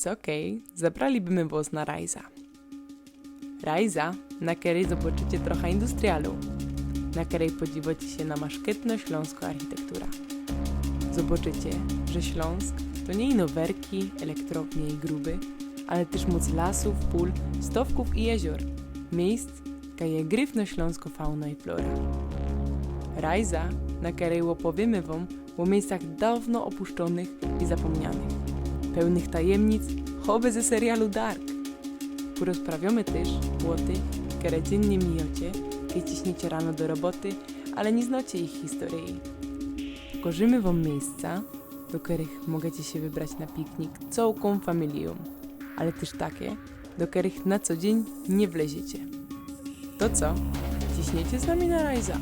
It's okej, zabralibyśmy was na Rajza. Rajza, na której zobaczycie trochę industrialu, na której podziwacie się na maszketno-śląską architektura. Zobaczycie, że Śląsk to nie ino werki, elektrownie i gruby, ale też moc lasów, pól, stowków i jezior, miejsc, kaje gryfno śląsko fauna i flora. Rajza, na której opowiemy wam o miejscach dawno opuszczonych i zapomnianych, pełnych tajemnic, chowy ze serialu Dark. Porozprawiamy też tych, które dziennie mijocie, kiedy ciśniecie rano do roboty, ale nie znacie ich historii. Pokażemy wam miejsca, do których możecie się wybrać na piknik całą familią, ale też takie, do których na co dzień nie wleziecie. To co? Ciśniecie z nami na Rajza?